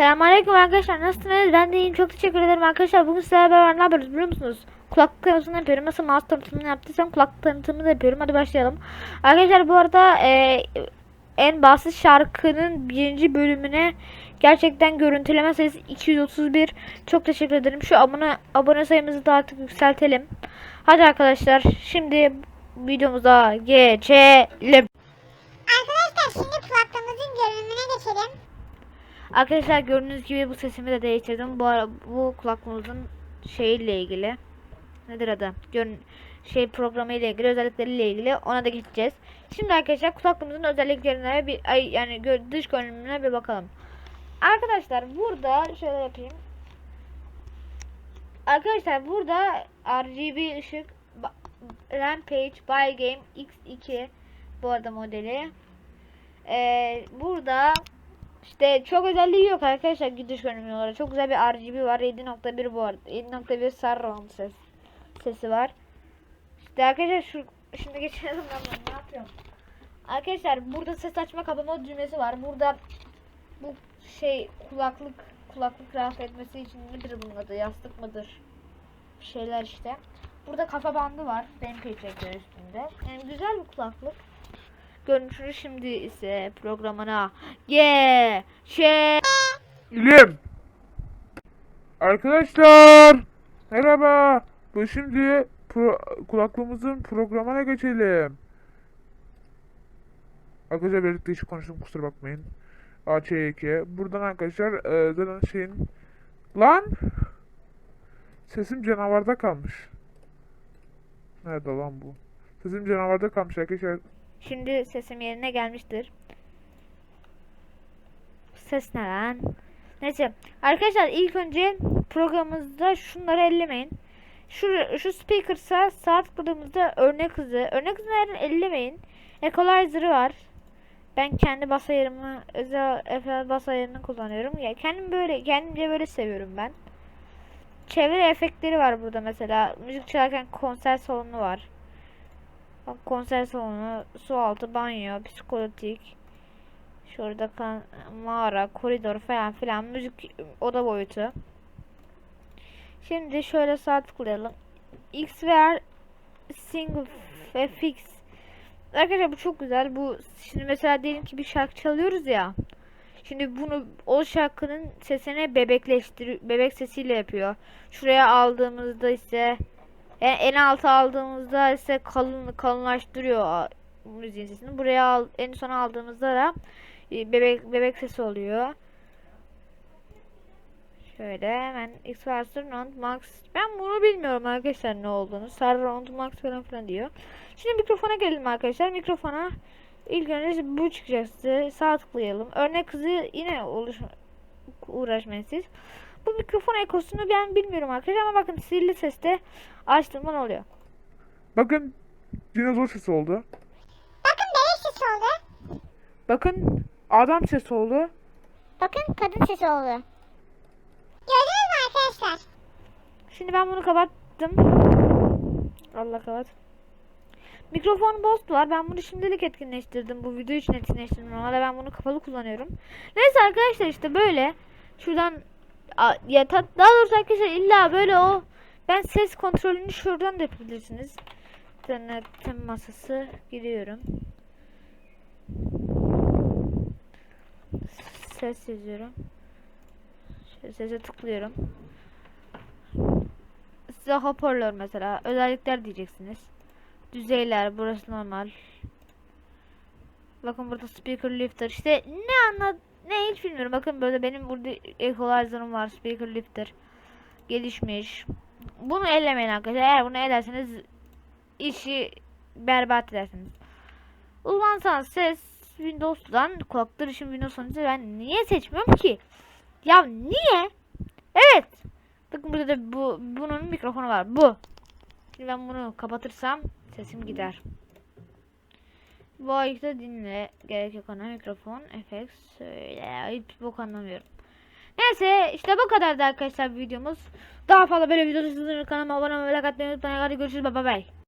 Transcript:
Selamünaleyküm arkadaşlar. Nasılsınız? Ben de iyiyim. Çok teşekkür ederim arkadaşlar. Bugün sizlerle beraber ne yapıyoruz biliyor musunuz? Kulaklık tanıtımını yapıyorum. Nasıl mouse tanıtımını yaptıysam kulaklık tanıtımını da yapıyorum. Hadi başlayalım. Arkadaşlar bu arada e, en basit şarkının birinci bölümüne gerçekten görüntüleme sayısı 231. Çok teşekkür ederim. Şu abone abone sayımızı da artık yükseltelim. Hadi arkadaşlar şimdi videomuza geçelim. Arkadaşlar gördüğünüz gibi bu sesimi de değiştirdim. Bu ara, bu kulaklığımızın şeyiyle ilgili nedir adı? Görün şey programı ile ilgili özellikleriyle ilgili ona da geçeceğiz. Şimdi arkadaşlar kulaklığımızın özelliklerine bir ay yani dış görünümüne bir bakalım. Arkadaşlar burada şöyle yapayım. Arkadaşlar burada RGB ışık Rampage By Game X2 bu arada modeli. Ee, burada işte çok özelliği yok arkadaşlar gidiş görünümü olarak. Çok güzel bir RGB var. 7.1 bu arada. 7.1 surround ses sesi var. İşte arkadaşlar şu şimdi geçelim ben ne yapıyorum? Arkadaşlar burada ses açma kapama düğmesi var. Burada bu şey kulaklık kulaklık rahatsız etmesi için nedir bunun adı? Yastık mıdır? Bir şeyler işte. Burada kafa bandı var. Rampage ekranı üstünde. Yani güzel bir kulaklık. Görünüşünü şimdi ise programına geçelim. İlim. Arkadaşlar. Merhaba. Bu şimdi pro- kulaklığımızın programına geçelim. Arkadaşlar birlikte hiç konuştum kusura bakmayın. AÇ2. Buradan arkadaşlar e, zaten şeyin... Lan! Sesim canavarda kalmış. Nerede lan bu? Sesim canavarda kalmış arkadaşlar. Şimdi sesim yerine gelmiştir. Ses ne lan? Neyse. Arkadaşlar ilk önce programımızda şunları ellemeyin. Şu, şu speaker'sa sağ tıkladığımızda örnek hızı. Örnek hızını ellemeyin. Equalizer'ı var. Ben kendi bas ayarımı, özel özel bas ayarını kullanıyorum. Ya kendim böyle, kendimce böyle seviyorum ben. Çevre efektleri var burada mesela. Müzik çalarken konser salonu var. Konser salonu, su altı, banyo, psikolotik. Şurada kan mağara, koridor falan filan müzik oda boyutu. Şimdi şöyle sağ tıklayalım. XVR single ve fix. Arkadaşlar bu çok güzel. Bu şimdi mesela diyelim ki bir şarkı çalıyoruz ya. Şimdi bunu o şarkının sesini bebekleştir bebek sesiyle yapıyor. Şuraya aldığımızda ise en, en alta aldığımızda ise kalın kalınlaştırıyor müziğin sesini. Buraya al, en sona aldığımızda da e, bebek bebek sesi oluyor. Şöyle hemen X Surround Max. Ben bunu bilmiyorum arkadaşlar ne olduğunu. Surround Max falan filan diyor. Şimdi mikrofona gelelim arkadaşlar. Mikrofona ilk önce bu çıkacaktı. Sağ tıklayalım. Örnek hızı yine oluş uğraşmayın siz. Bu mikrofon ekosunu ben bilmiyorum arkadaşlar ama bakın sihirli seste açtığımda ne oluyor? Bakın dinozor sesi oldu. Bakın bebek sesi oldu. Bakın adam sesi oldu. Bakın kadın sesi oldu. Gördünüz mü arkadaşlar? Şimdi ben bunu kapattım. Allah kapat. Mikrofon Boost var. Ben bunu şimdilik etkinleştirdim. Bu video için etkinleştirdim. Normalde ben bunu kapalı kullanıyorum. Neyse arkadaşlar işte böyle. Şuradan ya ta- daha doğrusu arkadaşlar illa böyle o ben ses kontrolünü şuradan da yapabilirsiniz. Denetim masası giriyorum. Ses yazıyorum. Şöyle sese tıklıyorum. Size hoparlör mesela. Özellikler diyeceksiniz. Düzeyler. Burası normal. Bakın burada speaker lifter. İşte ne anlat ne hiç bilmiyorum. Bakın böyle benim burada equalizer'ım var. Speaker lifter. Gelişmiş. Bunu ellemeyin arkadaşlar. Eğer bunu ederseniz işi berbat edersiniz. Uzmansan ses Windows'dan kulaklar için Windows 10'u ben niye seçmiyorum ki? Ya niye? Evet. Bakın burada da bu bunun mikrofonu var. Bu. Şimdi ben bunu kapatırsam sesim gider. Bu ayıkta dinle. Gerek yok ona mikrofon. Efekt söyle. Hiç anlamıyorum. Neyse işte bu kadardı arkadaşlar videomuz. Daha fazla böyle video sizin kanalıma abone olmayı, like atmayı unutmayın. Hadi görüşürüz. Bye bye.